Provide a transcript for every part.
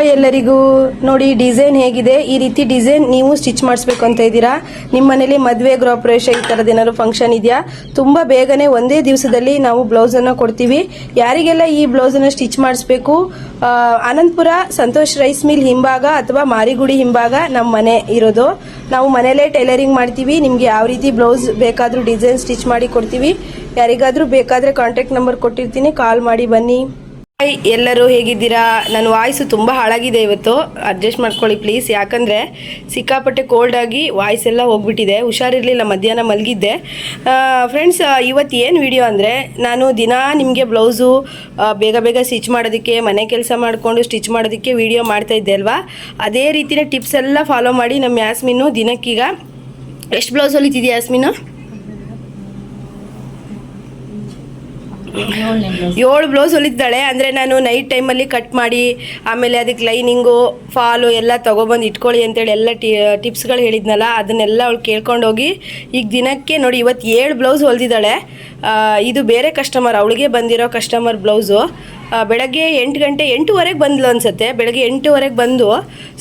ಎಲ್ಲರಿಗೂ ನೋಡಿ ಡಿಸೈನ್ ಹೇಗಿದೆ? ಈ ರೀತಿ ಡಿಸೈನ್ ನೀವು ಸ್ಟಿಚ್ ಮಾಡಿಸ್ಬೇಕು ಅಂತ ಇದ್ದೀರಾ? ನಿಮ್ಮ ಮನೇಲಿ ಮದುವೆ, ಗೃಹ ಪ್ರವೇಶ ಈ ಥರದ ಏನಾದ್ರು ಫಂಕ್ಷನ್ ಇದೆಯಾ? ತುಂಬ ಬೇಗನೆ ಒಂದೇ ದಿವಸದಲ್ಲಿ ನಾವು ಬ್ಲೌಸನ್ನು ಕೊಡ್ತೀವಿ. ಯಾರಿಗೆಲ್ಲ ಈ ಬ್ಲೌಸನ್ನು ಸ್ಟಿಚ್ ಮಾಡಿಸ್ಬೇಕು? ಅನಂತಪುರ, ಸಂತೋಷ್ ರೈಸ್ ಮಿಲ್ ಹಿಂಭಾಗ ಅಥವಾ ಮಾರಿಗುಡಿ ಹಿಂಭಾಗ ನಮ್ಮ ಮನೆ ಇರೋದು. ನಾವು ಮನೇಲೇ ಟೈಲರಿಂಗ್ ಮಾಡ್ತೀವಿ. ನಿಮಗೆ ಯಾವ ರೀತಿ ಬ್ಲೌಸ್ ಬೇಕಾದರೂ ಡಿಸೈನ್ ಸ್ಟಿಚ್ ಮಾಡಿ ಕೊಡ್ತೀವಿ. ಯಾರಿಗಾದರೂ ಬೇಕಾದರೆ ಕಾಂಟ್ಯಾಕ್ಟ್ ನಂಬರ್ ಕೊಟ್ಟಿರ್ತೀನಿ. ಕಾಲ್ ಮಾಡಿ ಬನ್ನಿ. ಹಾಯ್ ಎಲ್ಲರೂ ಹೇಗಿದ್ದೀರಾ? ನನ್ನ ವಾಯ್ಸು ತುಂಬ ಹಾಳಾಗಿದೆ ಇವತ್ತು. ಅಡ್ಜಸ್ಟ್ ಮಾಡ್ಕೊಳ್ಳಿ ಪ್ಲೀಸ್ ಯಾಕಂದರೆ ಸಿಕ್ಕಾಪಟ್ಟೆ ಕೋಲ್ಡ್ ಆಗಿ ವಾಯ್ಸ್ ಎಲ್ಲ ಹೋಗ್ಬಿಟ್ಟಿದೆ. ಹುಷಾರಿರಲಿಲ್ಲ, ಮಧ್ಯಾಹ್ನ ಮಲಗಿದ್ದೆ. ಫ್ರೆಂಡ್ಸ್ ಇವತ್ತು ಏನು ವಿಡಿಯೋ ಅಂದರೆ, ನಾನು ದಿನ ನಿಮಗೆ ಬ್ಲೌಸು ಬೇಗ ಬೇಗ ಸ್ಟಿಚ್ ಮಾಡೋದಕ್ಕೆ, ಮನೆ ಕೆಲಸ ಮಾಡಿಕೊಂಡು ಸ್ಟಿಚ್ ಮಾಡೋದಕ್ಕೆ ವಿಡಿಯೋ ಮಾಡ್ತಾ ಇದ್ದೆ ಅಲ್ವಾ? ಅದೇ ರೀತಿಯ ಟಿಪ್ಸ್ ಎಲ್ಲ ಫಾಲೋ ಮಾಡಿ ನಮ್ಮ ಯಾಸ್ಮಿನು ದಿನಕ್ಕೀಗ. ಎಷ್ಟು ಬ್ಲೌಸ್ ಹೊಲಿತಿದ್ಯಾ ಯಾಸ್ಮಿನು ಏಳು ಬ್ಲೌಸ್ ಹೊಲಿದ್ದಾಳೆ. ಅಂದರೆ ನಾನು ನೈಟ್ ಟೈಮಲ್ಲಿ ಕಟ್ ಮಾಡಿ, ಆಮೇಲೆ ಅದಕ್ಕೆ ಲೈನಿಂಗು ಫಾಲು ಎಲ್ಲ ತೊಗೊಬಂದು ಇಟ್ಕೊಳ್ಳಿ ಅಂತೇಳಿ ಎಲ್ಲ ಟಿ ಟಿಪ್ಸ್ಗಳು ಹೇಳಿದ್ನಲ್ಲ, ಅದನ್ನೆಲ್ಲ ಅವಳು ಕೇಳ್ಕೊಂಡೋಗಿ ಈಗ ದಿನಕ್ಕೆ ನೋಡಿ ಇವತ್ತು ಏಳು ಬ್ಲೌಸ್ ಹೊಲಿದಿದ್ದಾಳೆ. ಇದು ಬೇರೆ ಕಸ್ಟಮರ್ ಅವಳಿಗೆ ಬಂದಿರೋ ಕಸ್ಟಮರ್ ಬ್ಲೌಸು ಬೆಳಗ್ಗೆ ಎಂಟು ಗಂಟೆ, ಎಂಟೂವರೆಗೆ ಬಂದ್ಲು ಅನ್ಸುತ್ತೆ. ಬೆಳಗ್ಗೆ ಎಂಟೂವರೆಗೆ ಬಂದು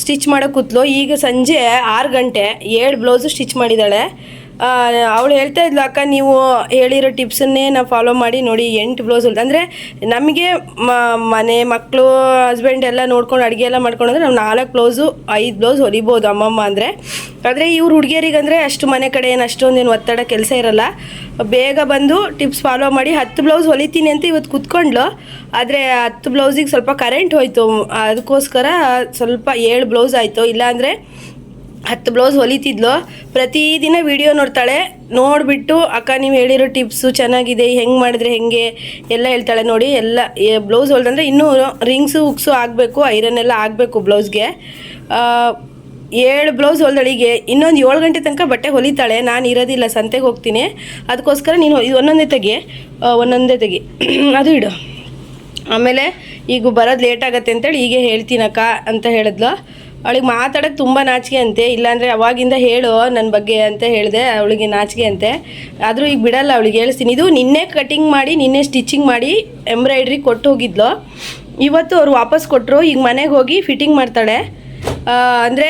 ಸ್ಟಿಚ್ ಮಾಡೋಕೆ ಕೂತ್ಲು. ಈಗ ಸಂಜೆ ಆರು ಗಂಟೆ ಏಳು ಬ್ಲೌಸು ಸ್ಟಿಚ್ ಮಾಡಿದ್ದಾಳೆ. ಅವಳು ಹೇಳ್ತಾ ಇದ್ಲು, ಅಕ್ಕ, ನೀವು ಹೇಳಿರೋ ಟಿಪ್ಸನ್ನೇ ನಾವು ಫಾಲೋ ಮಾಡಿ ನೋಡಿ, ಎಂಟು ಬ್ಲೌಸ್ ಹೊಲ್ದು ಅಂದರೆ ನಮಗೆ ಮನೆ ಮಕ್ಕಳು ಹಸ್ಬೆಂಡ್ ಎಲ್ಲ ನೋಡ್ಕೊಂಡು ಅಡುಗೆ ಎಲ್ಲ ಮಾಡ್ಕೊಂಡು ಅಂದ್ರೆ ನಾವು ನಾಲ್ಕು ಬ್ಲೌಸು ಐದು ಬ್ಲೌಸ್ ಹೊಲಿಬೋದು ಅಮ್ಮಮ್ಮ ಅಂದರೆ. ಆದರೆ ಇವ್ರು ಹುಡುಗಿಯರಿಗಂದರೆ ಅಷ್ಟು ಮನೆ ಕಡೆ ಏನು ಅಷ್ಟೊಂದೇನು ಒತ್ತಡ ಕೆಲಸ ಇರಲ್ಲ. ಬೇಗ ಬಂದು ಟಿಪ್ಸ್ ಫಾಲೋ ಮಾಡಿ, ಹತ್ತು ಬ್ಲೌಸ್ ಹೊಲಿತೀನಿ ಅಂತ ಇವತ್ತು ಕುತ್ಕೊಂಡ್ಲು ಆದರೆ ಹತ್ತು ಬ್ಲೌಸಿಗೆ ಸ್ವಲ್ಪ ಕರೆಂಟ್ ಹೋಯಿತು. ಅದಕ್ಕೋಸ್ಕರ ಸ್ವಲ್ಪ ಏಳು ಬ್ಲೌಸ್ ಆಯಿತು. ಇಲ್ಲಾಂದರೆ ಹತ್ತು ಬ್ಲೌಸ್ ಹೊಲಿತಿದ್ಲು. ಪ್ರತಿದಿನ ವಿಡಿಯೋ ನೋಡ್ತಾಳೆ. ನೋಡಿಬಿಟ್ಟು, ಅಕ್ಕ, ನೀವು ಹೇಳಿರೋ ಟಿಪ್ಸು ಚೆನ್ನಾಗಿದೆ, ಹೆಂಗೆ ಮಾಡಿದ್ರೆ ಹೆಂಗೆ? ಎಲ್ಲ ಹೇಳ್ತಾಳೆ. ನೋಡಿ, ಎಲ್ಲ ಬ್ಲೌಸ್ ಹೊಲ್ದಂದ್ರೆ ಇನ್ನೂ ರಿಂಗ್ಸು ಉಕ್ಸು ಆಗಬೇಕು ಐರನ್ ಎಲ್ಲ ಆಗಬೇಕು ಬ್ಲೌಸ್ಗೆ ಏಳು ಬ್ಲೌಸ್ ಹೊಲ್ದಳಿಗೆ ಇನ್ನೊಂದು ಏಳು ಗಂಟೆ ತನಕ ಬಟ್ಟೆ ಹೊಲಿತಾಳೆ. ನಾನು ಇರೋದಿಲ್ಲ, ಸಂತೆಗೆ ಹೋಗ್ತೀನಿ. ಅದಕ್ಕೋಸ್ಕರ ನೀನು ಒಂದೊಂದೇ ತೆಗಿ. ಒಂದೊಂದೇ ತೆಗಿ. ಅದು ಇಡು. ಆಮೇಲೆ, ಈಗ ಬರೋದು ಲೇಟ್ ಆಗತ್ತೆ ಅಂತೇಳಿ ಹೀಗೆ ಹೇಳ್ತೀನಕ್ಕ ಅಂತ ಹೇಳಿದ್ಲು. ಅವಳಿಗೆ ಮಾತಾಡೋಕ್ಕೆ ತುಂಬ ನಾಚಿಕೆ ಅಂತೆ. ಇಲ್ಲಾಂದರೆ ಅವಾಗಿಂದ ಹೇಳು ನನ್ನ ಬಗ್ಗೆ ಅಂತ ಹೇಳಿದೆ ಅವಳಿಗೆ ನಾಚಿಕೆ ಅಂತೆ. ಆದರೂ ಈಗ ಬಿಡಲ್ಲ ಅವಳಿಗೆ. ಹೇಳ್ತೀನಿ ಇದು ನಿನ್ನೆ ಕಟಿಂಗ್ ಮಾಡಿ ನಿನ್ನೆ ಸ್ಟಿಚಿಂಗ್ ಮಾಡಿ ಎಂಬ್ರಾಯ್ಡ್ರಿ ಕೊಟ್ಟು ಹೋಗಿದ್ಲು. ಇವತ್ತು ಅವ್ರು ವಾಪಸ್ ಕೊಟ್ಟರು ಈಗ ಮನೆಗೆ ಹೋಗಿ ಫಿಟ್ಟಿಂಗ್ ಮಾಡ್ತಾಳೆ. ಅಂದರೆ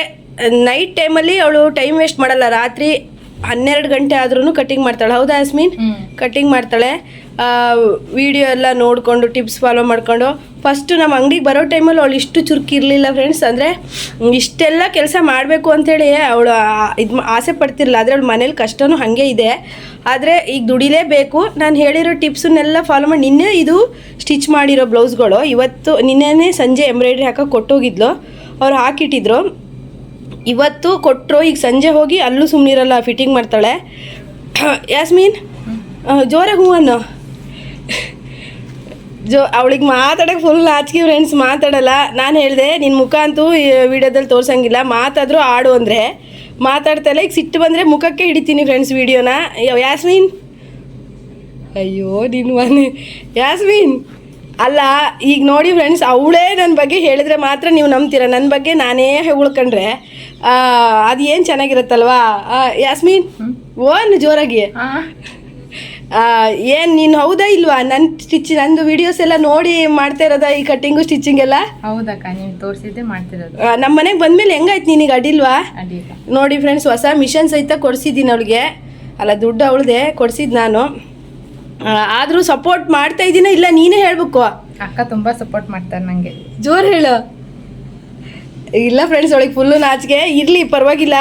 ನೈಟ್ ಟೈಮಲ್ಲಿ ಅವಳು ಟೈಮ್ ವೇಸ್ಟ್ ಮಾಡಲ್ಲ. ರಾತ್ರಿ ಹನ್ನೆರಡು ಗಂಟೆ ಆದ್ರೂ ಕಟಿಂಗ್ ಮಾಡ್ತಾಳೆ. ಹೌದಾ ಯಾಸ್ಮಿನ್ ಕಟಿಂಗ್ ಮಾಡ್ತಾಳೆ. ವಿಡಿಯೋ ಎಲ್ಲ ನೋಡಿಕೊಂಡು ಟಿಪ್ಸ್ ಫಾಲೋ ಮಾಡಿಕೊಂಡು ಫಸ್ಟು ನಮ್ಮ ಅಂಗಡಿಗೆ ಬರೋ ಟೈಮಲ್ಲಿ ಅವಳು ಇಷ್ಟು ಚುರುಕಿರಲಿಲ್ಲ ಫ್ರೆಂಡ್ಸ್ ಅಂದರೆ ಇಷ್ಟೆಲ್ಲ ಕೆಲಸ ಮಾಡಬೇಕು ಅಂಥೇಳಿ ಅವಳು ಇದು ಆಸೆ ಪಡ್ತಿರಲಿಲ್ಲ. ಆದರೆ ಅವಳು ಮನೇಲಿ ಕಷ್ಟವೂ ಹಾಗೆ ಇದೆ. ಆದರೆ ಈಗ ದುಡಿಲೇಬೇಕು. ನಾನು ಹೇಳಿರೋ ಟಿಪ್ಸನ್ನೆಲ್ಲ ಫಾಲೋ ಮಾಡಿ. ನಿನ್ನೆ ಇದು ಸ್ಟಿಚ್ ಮಾಡಿರೋ ಬ್ಲೌಸ್ಗಳು ಇವತ್ತು ನಿನ್ನೆನೇ ಸಂಜೆ ಎಂಬ್ರಾಯ್ಡ್ರಿ ಹಾಕೋ ಕೊಟ್ಟೋಗಿದ್ಲು. ಅವ್ರು ಹಾಕಿಟ್ಟಿದ್ರು. ಇವತ್ತು ಕೊಟ್ಟರು ಈಗ ಸಂಜೆ ಹೋಗಿ ಅಲ್ಲೂ ಸುಮ್ಮನಿರಲ್ಲ ಫಿಟ್ಟಿಂಗ್ ಮಾಡ್ತಾಳೆ. ಯಾಸ್ಮೀನ್ ಜೋರಾಗಿ ಹೂ ಅನ್ನು ಜೋ ಅವಳಿಗೆ ಮಾತಾಡೋಕೆ ಫುಲ್ ನಾಚಿಕೆ ಫ್ರೆಂಡ್ಸ್ ಮಾತಾಡಲ್ಲ. ನಾನು ಹೇಳಿದೆ ನಿನ್ನ ಮುಖ ಅಂತೂ ವಿಡಿಯೋದಲ್ಲಿ ತೋರ್ಸಂಗಿಲ್ಲ. ಮಾತಾದರೂ ಆಡು ಅಂದರೆ. ಮಾತಾಡ್ತಾಯಿಲ್ಲ ಈಗ ಸಿಟ್ಟು ಬಂದರೆ ಮುಖಕ್ಕೆ ಹಿಡಿತೀನಿ ಫ್ರೆಂಡ್ಸ್ ವಿಡಿಯೋನ. ಯಾಸ್ಮೀನ್? ಅಯ್ಯೋ ನೀನು ಮನೆ. ಯಾಸ್ಮೀನ್? ಅಲ್ಲ ಈಗ ನೋಡಿ ಫ್ರೆಂಡ್ಸ್ ಅವಳೇ ನನ್ನ ಬಗ್ಗೆ ಹೇಳಿದ್ರೆ ಮಾತ್ರ ನೀವು ನಂಬ್ತೀರ? ನನ್ನ ಬಗ್ಗೆ ನಾನೇ ಉಳ್ಕೊಂಡ್ರೆ. ಅದು ಏನು ಚೆನ್ನಾಗಿರುತ್ತಲ್ವಾ? ಯಾಸ್ಮಿನ್? ಓನ್ ಜೋರಾಗಿ ಏನು ನೀನು ಹೌದಾ ಇಲ್ವಾ? ನನ್ನ ಸ್ಟಿಚ್ ನಂದು ವಿಡಿಯೋಸ್ ಎಲ್ಲ ನೋಡಿ ಮಾಡ್ತಾ ಇರೋದಾ ಈ ಕಟ್ಟಿಂಗು ಸ್ಟಿಚಿಂಗ್ ಎಲ್ಲ? ಹೌದಕ್ಕ ನೀವು ತೋರಿಸಿದ್ದೆ ಮಾಡ್ತಿರೋದು. ನಮ್ಮ ಮನೆಗೆ ಬಂದ್ಮೇಲೆ ಹೆಂಗಾಯ್ತು ನಿನಗೆ? ಅಡಿಲ್ವಾ ನೋಡಿ ಫ್ರೆಂಡ್ಸ್ ಹೊಸ ಮಿಷನ್ ಸಹಿತ ಕೊಡಿಸಿದ್ದೀನಿ ಅವಳಿಗೆ. ಅಲ್ಲ ದುಡ್ಡು ಅವಳದೆ ಕೊಡ್ಸಿದ್ದು ನಾನು. ಆದರೂ ಸಪೋರ್ಟ್ ಮಾಡ್ತಾ ಇದ್ದೀನ ಇಲ್ಲ ನೀನೇ ಹೇಳ್ಬೇಕು? ಅಕ್ಕ ತುಂಬಾ ಸಪೋರ್ಟ್ ಮಾಡ್ತಾರೆ ನನಗೆ ಜೋರು ಹೇಳು. ಇಲ್ಲ ಫ್ರೆಂಡ್ಸ್ ಅವಳಿಗೆ ಫುಲ್ಲು ನಾಚಿಕೆ. ಇರಲಿ ಪರವಾಗಿಲ್ಲ.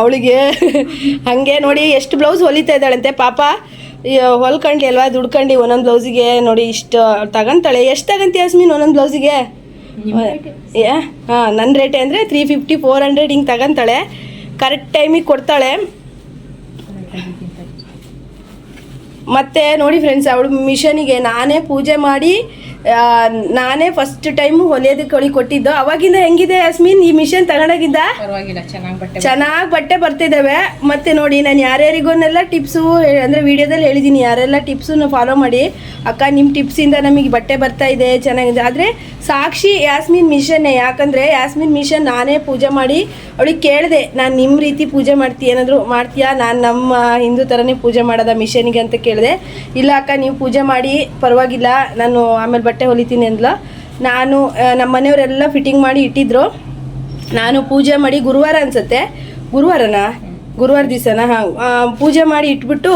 ಅವಳಿಗೆ ಹಾಗೆ ನೋಡಿ ಎಷ್ಟು ಬ್ಲೌಸ್ ಹೊಲಿತಾ ಇದ್ದಾಳಂತೆ ಪಾಪ. ಹೊಲ್ಕಂಡ್ಲಿ ಅಲ್ವಾ? ದುಡ್ಕಂಡು ಒಂದೊಂದು ಬ್ಲೌಸಿಗೆ. ನೋಡಿ ಇಷ್ಟು ತಗೊಂತಾಳೆ. ಎಷ್ಟು ತಗಂತಿ ಯಾಸ್ಮಿನ್ ಒಂದೊಂದು ಬ್ಲೌಸಿಗೆ? ಹಾಂ ನನ್ನ ರೇಟ್ ಅಂದರೆ ತ್ರೀ ಫಿಫ್ಟಿ ಫೋರ್ ಹಂಡ್ರೆಡ್ ಹಿಂಗೆ ತಗೊಂತಾಳೆ. ಕರೆಕ್ಟ್ ಟೈಮಿಗೆ ಕೊಡ್ತಾಳೆ. ಮತ್ತೆ ನೋಡಿ ಫ್ರೆಂಡ್ಸ್ ಅವಳು ಮಿಷನಿಗೆ ನಾನೇ ಪೂಜೆ ಮಾಡಿ ನಾನೇ ಫಸ್ಟ್ ಟೈಮ್ ಹೊಲಿಯೋದಕ್ಕೆ ಹೊಳಿ ಕೊಟ್ಟಿದ್ದು. ಅವಾಗಿಂದ ಹೆಂಗಿದೆ ಯಸ್ಮಿನ್? ಈ ಮಿಷನ್ ತಗೊಂಡಾಗಿಂದ ಪರವಾಗಿಲ್ಲ ಚೆನ್ನಾಗಿ ಬಟ್ಟೆ ಚೆನ್ನಾಗಿ ಬಟ್ಟೆ ಬರ್ತಿದ್ದಾವೆ ಮತ್ತೆ ನೋಡಿ ನಾನು ಯಾರ್ಯಾರಿಗೋನೆಲ್ಲ ಟಿಪ್ಸು ಅಂದರೆ ವಿಡಿಯೋದಲ್ಲಿ ಹೇಳಿದ್ದೀನಿ ಯಾರೆಲ್ಲ ಟಿಪ್ಸನ್ನು ಫಾಲೋ ಮಾಡಿ. ಅಕ್ಕ ನಿಮ್ಮ ಟಿಪ್ಸಿಂದ ನಮಗೆ ಬಟ್ಟೆ ಬರ್ತಾ ಇದೆ ಚೆನ್ನಾಗಿದೆ. ಆದರೆ ಸಾಕ್ಷಿ ಯಾಸ್ಮಿನ್ ಮಿಷನ್ನೇ ಯಾಕಂದರೆ ಯಾಸ್ಮಿನ್ ಮಿಷನ್ ನಾನೇ ಪೂಜೆ ಮಾಡಿ ಅವಳಿಗೆ ಕೇಳಿದೆ ನಾನು ನಿಮ್ಮ ರೀತಿ ಪೂಜೆ ಮಾಡ್ತೀಯ ಏನಾದರೂ ಮಾಡ್ತೀಯಾ? ನಾನು ನಮ್ಮ ಹಿಂದೂ ಥರನೇ ಪೂಜೆ ಮಾಡೋದ ಮಿಷನ್ಗೆ ಅಂತ ಕೇಳಿದೆ ಇಲ್ಲ ಅಕ್ಕ ನೀವು ಪೂಜೆ ಮಾಡಿ ಪರವಾಗಿಲ್ಲ ನಾನು ಆಮೇಲೆ ಬಟ್ಟೆ ಹೊಲಿತೀನಿ ಅಂದ್ಲ. ನಾನು ನಮ್ಮ ಮನೆಯವರೆಲ್ಲ ಫಿಟ್ಟಿಂಗ್ ಮಾಡಿ ಇಟ್ಟಿದ್ರು. ನಾನು ಪೂಜೆ ಮಾಡಿ ಗುರುವಾರ ಅನ್ಸುತ್ತೆ. ಗುರುವಾರನ? ಗುರುವಾರ ದಿವಸನ? ಹಾಂ. ಪೂಜೆ ಮಾಡಿ ಇಟ್ಬಿಟ್ಟು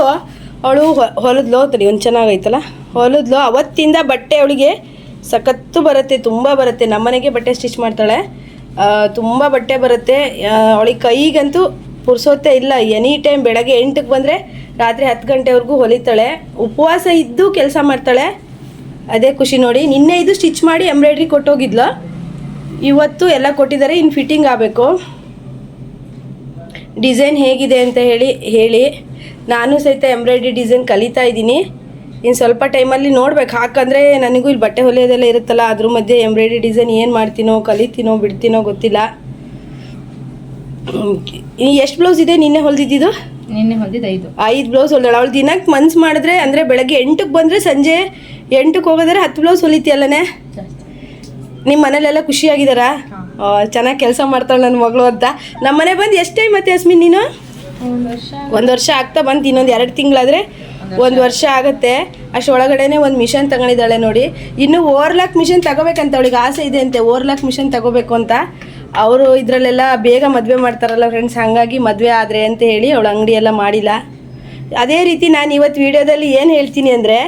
ಅವಳು ಹೊಲದ್ಲು. ತಡಿ, ಒಂದು ಚೆನ್ನಾಗೈತಲ್ಲ? ಹೊಲದ್ಲು. ಅವತ್ತಿಂದ ಬಟ್ಟೆ ಅವಳಿಗೆ ಸಖತ್ತು ಬರುತ್ತೆ, ತುಂಬ ಬರುತ್ತೆ. ನಮ್ಮನೆಗೆ ಬಟ್ಟೆ ಸ್ಟಿಚ್ ಮಾಡ್ತಾಳೆ. ತುಂಬ ಬಟ್ಟೆ ಬರುತ್ತೆ. ಅವಳಿಗೆ ಕೈಗಂತೂ ಪುರ್ಸೋತೆ ಇಲ್ಲ. ಎನಿ ಟೈಮ್ ಬೆಳಗ್ಗೆ ಎಂಟಕ್ಕೆ ಬಂದರೆ ರಾತ್ರಿ ಹತ್ತು ಗಂಟೆವರೆಗೂ ಹೊಲಿತಾಳೆ. ಉಪವಾಸ ಇದ್ದು ಕೆಲಸ ಮಾಡ್ತಾಳೆ. ಅದೇ ಖುಷಿ ನೋಡಿ. ನಿನ್ನೆ ಇದು ಸ್ಟಿಚ್ ಮಾಡಿ ಎಂಬ್ರಾಯ್ಡ್ರಿ ಕೊಟ್ಟೋಗಿದ್ಲ. ಇವತ್ತು ಎಲ್ಲ ಕೊಟ್ಟಿದ್ದಾರೆ ಇನ್ನು ಫಿಟ್ಟಿಂಗ್ ಆಗಬೇಕು. ಡಿಸೈನ್ ಹೇಗಿದೆ ಅಂತ ಹೇಳಿ ಹೇಳಿ. ನಾನು ಸಹಿತ ಎಂಬ್ರಾಯ್ಡ್ರಿ ಡಿಸೈನ್ ಕಲಿತಾ ಇದ್ದೀನಿ. ಇನ್ನು ಸ್ವಲ್ಪ ಟೈಮಲ್ಲಿ ನೋಡ್ಬೇಕು. ಹಾಕಂದ್ರೆ ನನಗೂ ಇಲ್ಲಿ ಬಟ್ಟೆ ಹೊಲಿಯೋದೆಲ್ಲ ಇರುತ್ತಲ್ಲ ಅದ್ರ ಮಧ್ಯೆ ಎಂಬ್ರಾಯ್ಡ್ರಿ ಡಿಸೈನ್ ಏನು ಮಾಡ್ತೀನೋ ಕಲಿತೀನೋ ಬಿಡ್ತೀನೋ ಗೊತ್ತಿಲ್ಲ. ಎಷ್ಟು ಬ್ಲೌಸ್ ಇದೆ ನಿನ್ನೆ ಹೊಲ್ದಿದ್ದು ನಿನ್ನೆ ಹೊಲ್ದಿದ್ದು ಐದು. ಐದು ಬ್ಲೌಸ್ ಹೊಲ್ದಾಳೆ. ಅವಳು ದಿನಕ್ಕೆ ಮನ್ಸು ಮಾಡಿದ್ರೆ ಅಂದರೆ ಬೆಳಗ್ಗೆ ಎಂಟಕ್ಕೆ ಬಂದರೆ ಸಂಜೆ ಎಂಟಕ್ಕೆ ಹೋಗೋದ್ರೆ ಹತ್ತು ಬ್ಲೌಸ್ ಹೊಲಿತೀಯಲ್ಲನೇ? ನಿಮ್ಮ ಮನೇಲೆಲ್ಲ ಖುಷಿಯಾಗಿದ್ದಾರಾ ಚೆನ್ನಾಗಿ ಕೆಲಸ ಮಾಡ್ತಾಳೆ ನನ್ನ ಮಗಳು ಅಂತ. ನಮ್ಮ ಮನೆ ಬಂದು ಎಷ್ಟು ಟೈಮ್ ಮತ್ತೆ ಯಸ್ಮಿನ್ ನೀನು? ಒಂದು ವರ್ಷ ಆಗ್ತಾ ಬಂತು ಇನ್ನೊಂದು ಎರಡು ತಿಂಗಳಾದರೆ ಒಂದು ವರ್ಷ ಆಗುತ್ತೆ. ಅಷ್ಟು ಒಳಗಡೆನೆ ಒಂದು ಮಿಷನ್ ತಗೊಂಡಿದ್ದಾಳೆ ನೋಡಿ. ಇನ್ನು ಓರ್ಲಾಕ್ ಮಿಷನ್ ತಗೋಬೇಕಂತ ಅವಳಿಗೆ ಆಸೆ ಇದೆ ಅಂತೆ. ಓರ್ಲಾಕ್ ಮಿಷನ್ ತಗೋಬೇಕು ಅಂತ. ಅವರು ಇದರಲ್ಲೆಲ್ಲ ಬೇಗ ಮದುವೆ ಮಾಡ್ತಾರಲ್ಲ ಫ್ರೆಂಡ್ಸ್ ಹಾಗಾಗಿ ಮದುವೆ ಆದರೆ ಅಂತ ಹೇಳಿ ಅವಳು ಅಂಗಡಿ ಎಲ್ಲ ಮಾಡಿಲ್ಲ. ಅದೇ ರೀತಿ ನಾನು ಇವತ್ತು ವಿಡಿಯೋದಲ್ಲಿ ಏನು ಹೇಳ್ತೀನಿ ಅಂದರೆ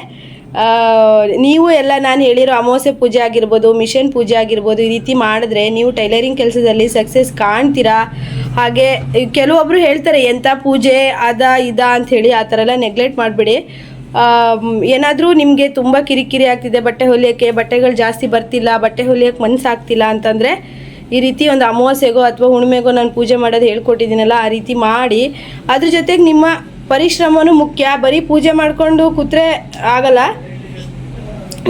ನೀವು ಎಲ್ಲ ನಾನು ಹೇಳಿರೋ ಅಮಾವಾಸ್ಯೆ ಪೂಜೆ ಆಗಿರ್ಬೋದು, ಮಿಷನ್ ಪೂಜೆ ಆಗಿರ್ಬೋದು ಈ ರೀತಿ ಮಾಡಿದ್ರೆ ನೀವು ಟೈಲರಿಂಗ್ ಕೆಲಸದಲ್ಲಿ ಸಕ್ಸಸ್ ಕಾಣ್ತೀರಾ? ಹಾಗೆ ಕೆಲವೊಬ್ಬರು ಹೇಳ್ತಾರೆ ಎಂಥ ಪೂಜೆ, ಅದ, ಇದ ಅಂತ ಹೇಳಿ ಆ ಥರ ಎಲ್ಲ ನೆಗ್ಲೆಕ್ಟ್ ಮಾಡಿಬಿಡಿ. ಏನಾದರೂ ನಿಮಗೆ ತುಂಬ ಕಿರಿಕಿರಿ ಆಗ್ತಿದೆ, ಬಟ್ಟೆ ಹೊಲಿಯೋಕ್ಕೆ, ಬಟ್ಟೆಗಳು ಜಾಸ್ತಿ ಬರ್ತಿಲ್ಲ, ಬಟ್ಟೆ ಹೊಲಿಯೋಕ್ಕೆ ಮನಸ್ಸಾಗ್ತಿಲ್ಲ ಅಂತಂದರೆ ಈ ರೀತಿ ಒಂದು ಅಮಾವಾಸ್ಯೆಗೋ ಅಥವಾ ಹುಣ್ಮೆಗೋ ನಾನು ಪೂಜೆ ಮಾಡೋದು ಹೇಳ್ಕೊಟ್ಟಿದ್ದೀನಲ್ಲ, ಆ ರೀತಿ ಮಾಡಿ. ಅದ್ರ ಜೊತೆಗೆ ನಿಮ್ಮ ಪರಿಶ್ರಮನೂ ಮುಖ್ಯ. ಬರೀ ಪೂಜೆ ಮಾಡಿಕೊಂಡು ಕೂತ್ರೆ ಆಗಲ್ಲ.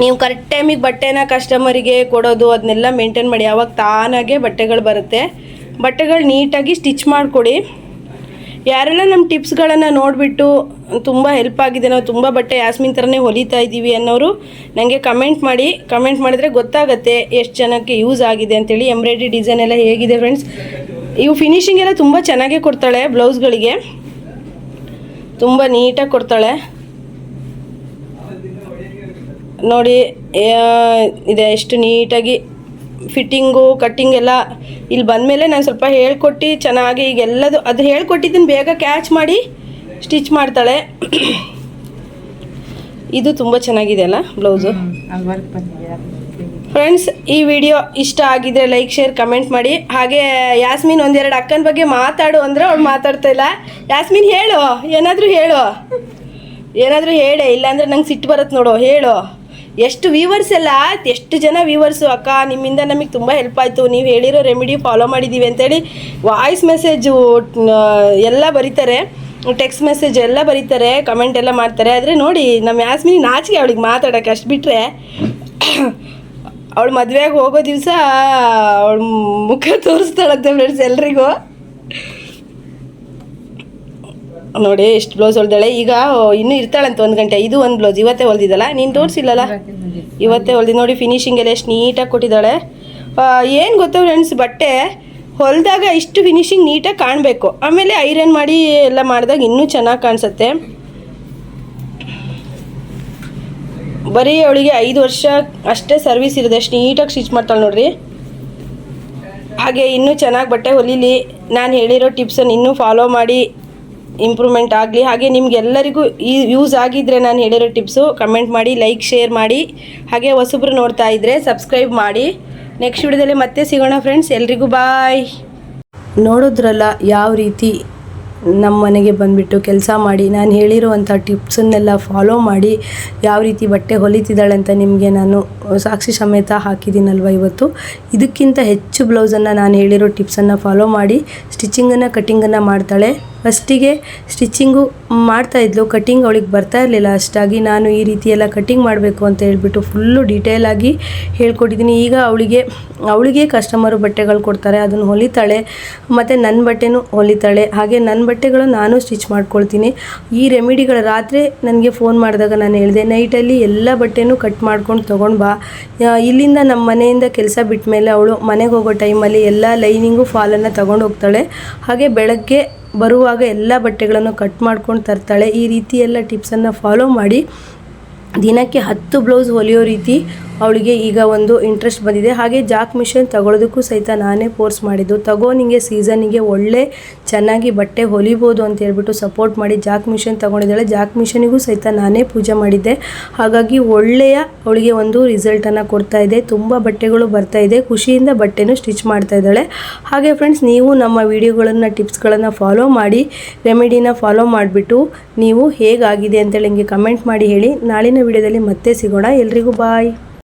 ನೀವು ಕರೆಕ್ಟ್ ಟೈಮಿಗೆ ಬಟ್ಟೆನ ಕಸ್ಟಮರಿಗೆ ಕೊಡೋದು ಅದನ್ನೆಲ್ಲ ಮೇಂಟೈನ್ ಮಾಡಿ. ಯಾವಾಗ ತಾನಾಗೆ ಬಟ್ಟೆಗಳು ಬರುತ್ತೆ. ಬಟ್ಟೆಗಳು ನೀಟಾಗಿ ಸ್ಟಿಚ್ ಮಾಡಿಕೊಡಿ. ಯಾರೆಲ್ಲ ನಮ್ಮ ಟಿಪ್ಸ್ಗಳನ್ನು ನೋಡಿಬಿಟ್ಟು ತುಂಬ ಹೆಲ್ಪ್ ಆಗಿದೆ, ನಾವು ತುಂಬ ಬಟ್ಟೆ ಯಾಸ್ಮಿನ್ ಥರನೇ ಹೊಲಿತಾ ಇದ್ದೀವಿ ಅನ್ನೋರು ನನಗೆ ಕಮೆಂಟ್ ಮಾಡಿ. ಕಮೆಂಟ್ ಮಾಡಿದ್ರೆ ಗೊತ್ತಾಗುತ್ತೆ ಎಷ್ಟು ಜನಕ್ಕೆ ಯೂಸ್ ಆಗಿದೆ ಅಂತೇಳಿ. ಎಂಬ್ರಾಯ್ಡ್ರಿ ಡಿಸೈನ್ ಎಲ್ಲ ಹೇಗಿದೆ ಫ್ರೆಂಡ್ಸ್ ಇವು ಫಿನಿಷಿಂಗ್ ಎಲ್ಲ ತುಂಬ ಚೆನ್ನಾಗೇ ಕೊಡ್ತಾಳೆ ಬ್ಲೌಸ್ಗಳಿಗೆ ತುಂಬ ನೀಟಾಗಿ ಕೊಡ್ತಾಳೆ. ನೋಡಿ ಇದೆ, ಎಷ್ಟು ನೀಟಾಗಿ ಫಿಟ್ಟಿಂಗು ಕಟ್ಟಿಂಗ್ ಎಲ್ಲ ಇಲ್ಲಿ ಬಂದಮೇಲೆ ನಾನು ಸ್ವಲ್ಪ ಹೇಳ್ಕೊಟ್ಟು ಚೆನ್ನಾಗಿ ಈಗ ಎಲ್ಲದು ಅದು ಹೇಳ್ಕೊಟ್ಟಿದ್ದನ್ನು ಬೇಗ ಕ್ಯಾಚ್ ಮಾಡಿ ಸ್ಟಿಚ್ ಮಾಡ್ತಾಳೆ. ಇದು ತುಂಬ ಚೆನ್ನಾಗಿದೆ ಅಲ್ಲ ಬ್ಲೌಸು ಫ್ರೆಂಡ್ಸ್ ಈ ವಿಡಿಯೋ ಇಷ್ಟ ಆಗಿದ್ರೆ ಲೈಕ್ ಶೇರ್ ಕಮೆಂಟ್ ಮಾಡಿ. ಹಾಗೆ ಯಾಸ್ಮಿನ್ ಒಂದೆರಡು ಅಕ್ಕನ ಬಗ್ಗೆ ಮಾತಾಡು ಅಂದ್ರೆ ಅವ್ಳು ಮಾತಾಡ್ತಾ ಇಲ್ಲ. ಯಾಸ್ಮಿನ್ ಹೇಳು. ಏನಾದರೂ ಹೇಳು. ಏನಾದರೂ ಹೇಳೆ. ಇಲ್ಲಾಂದ್ರೆ ನಂಗೆ ಸಿಟ್ಟು ಬರುತ್ತೆ ನೋಡು. ಹೇಳು. ಎಷ್ಟು ವ್ಯೂವರ್ಸ್ ಎಲ್ಲ ಎಷ್ಟು ಜನ ವ್ಯೂವರ್ಸು ಅಕ್ಕ, ನಿಮ್ಮಿಂದ ನಮಗೆ ತುಂಬ ಹೆಲ್ಪ್ ಆಯಿತು. ನೀವು ಹೇಳಿರೋ ರೆಮಿಡಿ ಫಾಲೋ ಮಾಡಿದ್ದೀವಿ ಅಂತೇಳಿ ವಾಯ್ಸ್ ಮೆಸೇಜು ಎಲ್ಲ ಬರೀತಾರೆ. ಟೆಕ್ಸ್ಟ್ ಮೆಸೇಜ್ ಎಲ್ಲ ಬರೀತಾರೆ. ಕಮೆಂಟ್ ಎಲ್ಲ ಮಾಡ್ತಾರೆ. ಆದರೆ ನೋಡಿ ನಮ್ಮ ಯಾಸ್ಮಿನಿ ನಾಚಿಕೆ ಅವಳಿಗೆ ಮಾತಾಡೋಕೆ ಅಷ್ಟು ಬಿಟ್ಟರೆ ಅವಳು ಮದುವೆಗೆ ಹೋಗೋ ದಿವಸ ಅವಳು ಮುಖ ತೋರಿಸ್ತಾಳಂತೆ ಫ್ರೆಂಡ್ಸ್ ಎಲ್ರಿಗೂ. ನೋಡಿ ಎಷ್ಟು ಬ್ಲೌಸ್ ಹೊಲ್ದಾಳೆ. ಈಗ ಇನ್ನೂ ಇರ್ತಾಳಂತೆ ಒಂದು ಗಂಟೆ ಇದು ಒಂದು ಬ್ಲೌಸ್ ಇವತ್ತೇ ಹೊಲ್ದಿದ್ದಲ್ಲ? ನೀನು ತೋರಿಸಿಲ್ಲಲ್ಲ? ಇವತ್ತೇ ಹೊಲ್ದಿ, ನೋಡಿ ಫಿನಿಶಿಂಗ್ ಎಲ್ಲ ಎಷ್ಟು ನೀಟಾಗಿ ಕೊಟ್ಟಿದ್ದಾಳೆ. ಏನು ಗೊತ್ತಾ ಫ್ರೆಂಡ್ಸ್ ಬಟ್ಟೆ ಹೊಲ್ದಾಗ ಇಷ್ಟು ಫಿನಿಶಿಂಗ್ ನೀಟಾಗಿ ಕಾಣಬೇಕು. ಆಮೇಲೆ ಐರನ್ ಮಾಡಿ ಎಲ್ಲ ಮಾಡಿದಾಗ ಇನ್ನೂ ಚೆನ್ನಾಗಿ ಕಾಣಿಸುತ್ತೆ. ಬರೀ ಅವಳಿಗೆ ಐದು ವರ್ಷ ಅಷ್ಟೇ ಸರ್ವಿಸ್ ಇರೋದು ಅಷ್ಟು ನೀಟಾಗಿ ಸ್ಟಿಚ್ ಮಾಡ್ತಾಳೆ ನೋಡ್ರಿ. ಹಾಗೆ ಇನ್ನೂ ಚೆನ್ನಾಗಿ ಬಟ್ಟೆ ಹೊಲೀಲಿ. ನಾನು ಹೇಳಿರೋ ಟಿಪ್ಸನ್ನು ಇನ್ನೂ ಫಾಲೋ ಮಾಡಿ. ಇಂಪ್ರೂವ್ಮೆಂಟ್ ಆಗಲಿ. ಹಾಗೆ ನಿಮಗೆಲ್ಲರಿಗೂ ಈ ಯೂಸ್ ಆಗಿದ್ದರೆ ನಾನು ಹೇಳಿರೋ ಟಿಪ್ಸು ಕಮೆಂಟ್ ಮಾಡಿ ಲೈಕ್ ಶೇರ್ ಮಾಡಿ. ಹಾಗೆ ಹೊಸಬ್ರು ನೋಡ್ತಾ ಇದ್ದರೆ ಸಬ್ಸ್ಕ್ರೈಬ್ ಮಾಡಿ. ನೆಕ್ಸ್ಟ್ ವಿಡಿಯೋದಲ್ಲಿ ಮತ್ತೆ ಸಿಗೋಣ ಫ್ರೆಂಡ್ಸ್ ಎಲ್ರಿಗೂ ಬಾಯ್ ನೋಡಿದ್ರಲ್ಲ ಯಾವ ರೀತಿ ನಮ್ಮ ಮನೆಗೆ ಬಂದುಬಿಟ್ಟು ಕೆಲಸ ಮಾಡಿ, ನಾನು ಹೇಳಿರುವಂಥ ಟಿಪ್ಸನ್ನೆಲ್ಲ ಫಾಲೋ ಮಾಡಿ ಯಾವ ರೀತಿ ಬಟ್ಟೆ ಹೊಲಿತಿದ್ದಾಳೆ ಅಂತ ನಿಮಗೆ ನಾನು ಸಾಕ್ಷಿ ಸಮೇತ ಹಾಕಿದ್ದೀನಲ್ವ ಇವತ್ತು. ಇದಕ್ಕಿಂತ ಹೆಚ್ಚು ಬ್ಲೌಸನ್ನು ನಾನು ಹೇಳಿರೋ ಟಿಪ್ಸನ್ನು ಫಾಲೋ ಮಾಡಿ ಸ್ಟಿಚಿಂಗನ್ನು ಕಟ್ಟಿಂಗನ್ನು ಮಾಡ್ತಾಳೆ. ಫಸ್ಟಿಗೆ ಸ್ಟಿಚಿಂಗು ಮಾಡ್ತಾಯಿದ್ಲು ಕಟ್ಟಿಂಗ್ ಅವಳಿಗೆ ಬರ್ತಾ ಇರಲಿಲ್ಲ. ಅಷ್ಟಾಗಿ ನಾನು ಈ ರೀತಿ ಎಲ್ಲ ಕಟ್ಟಿಂಗ್ ಮಾಡಬೇಕು ಅಂತ ಹೇಳಿಬಿಟ್ಟು ಫುಲ್ಲು ಡೀಟೇಲಾಗಿ ಹೇಳ್ಕೊಟ್ಟಿದ್ದೀನಿ. ಈಗ ಅವಳಿಗೆ ಅವಳಿಗೆ ಕಸ್ಟಮರು ಬಟ್ಟೆಗಳು ಕೊಡ್ತಾರೆ. ಅದನ್ನು ಹೊಲಿತಾಳೆ. ಮತ್ತು ನನ್ನ ಬಟ್ಟೆನೂ ಹೊಲಿತಾಳೆ. ಹಾಗೆ ನನ್ನ ಬಟ್ಟೆಗಳು ನಾನು ಸ್ಟಿಚ್ ಮಾಡ್ಕೊಳ್ತೀನಿ. ಈ ರೆಮಿಡಿಗಳ ರಾತ್ರಿ ನನಗೆ ಫೋನ್ ಮಾಡಿದಾಗ ನಾನು ಹೇಳಿದೆ, ನೈಟಲ್ಲಿ ಎಲ್ಲ ಬಟ್ಟೆನೂ ಕಟ್ ಮಾಡ್ಕೊಂಡು ತೊಗೊಂಡು ಬಾ. ಇಲ್ಲಿಂದ ನಮ್ಮ ಮನೆಯಿಂದ ಕೆಲಸ ಬಿಟ್ಟ ಮೇಲೆ ಅವಳು ಮನೆಗೆ ಹೋಗೋ ಟೈಮಲ್ಲಿ ಎಲ್ಲ ಲೈನಿಂಗು ಫಾಲನ್ನು ತಗೊಂಡು ಹೋಗ್ತಾಳೆ ಹಾಗೆ ಬೆಳಗ್ಗೆ ಬರುವಾಗ ಎಲ್ಲ ಬಟ್ಟೆಗಳನ್ನು ಕಟ್ ಮಾಡ್ಕೊಂಡು ತರ್ತಾಳೆ. ಈ ರೀತಿ ಎಲ್ಲ ಟಿಪ್ಸನ್ನು ಫಾಲೋ ಮಾಡಿ ದಿನಕ್ಕೆ ಹತ್ತು ಬ್ಲೌಸ್ ಹೊಲಿಯೋ ರೀತಿ ಅವಳಿಗೆ ಈಗ ಒಂದು ಇಂಟ್ರೆಸ್ಟ್ ಬಂದಿದೆ. ಹಾಗೆ ಜಾಕ್ ಮಿಷನ್ ತಗೊಳ್ಳೋದಕ್ಕೂ ಸಹಿತ ನಾನೇ ಫೋರ್ಸ್ ಮಾಡಿದ್ದು. ತಗೋ, ನಿಂಗೆ ಸೀಸನಿಗೆ ಒಳ್ಳೆ ಚೆನ್ನಾಗಿ ಬಟ್ಟೆ ಹೊಲಿಬೋದು ಅಂತ ಹೇಳ್ಬಿಟ್ಟು ಸಪೋರ್ಟ್ ಮಾಡಿ ಜಾಕ್ ಮಿಷನ್ ತಗೊಂಡಿದ್ದಾಳೆ. ಜಾಕ್ ಮಿಷನಿಗೂ ಸಹಿತ ನಾನೇ ಪೂಜೆ ಮಾಡಿದ್ದೆ. ಹಾಗಾಗಿ ಒಳ್ಳೆಯ ಅವಳಿಗೆ ಒಂದು ರಿಸಲ್ಟನ್ನು ಕೊಡ್ತಾ ಇದೆ. ತುಂಬ ಬಟ್ಟೆಗಳು ಬರ್ತಾ ಇದೆ. ಖುಷಿಯಿಂದ ಬಟ್ಟೆನೂ ಸ್ಟಿಚ್ ಮಾಡ್ತಾ ಇದ್ದಾಳೆ. ಹಾಗೆ ಫ್ರೆಂಡ್ಸ್ ನೀವು ನಮ್ಮ ವಿಡಿಯೋಗಳನ್ನು ಟಿಪ್ಸ್ಗಳನ್ನು ಫಾಲೋ ಮಾಡಿ ರೆಮಿಡಿನ ಫಾಲೋ ಮಾಡಿಬಿಟ್ಟು ನೀವು ಹೇಗಾಗಿದೆ ಅಂತೇಳಿ ಹಿಂಗೆ ಕಮೆಂಟ್ ಮಾಡಿ ಹೇಳಿ. ನಾಳಿನ ವಿಡಿಯೋದಲ್ಲಿ ಮತ್ತೆ ಸಿಗೋಣ. ಎಲ್ರಿಗೂ ಬಾಯ್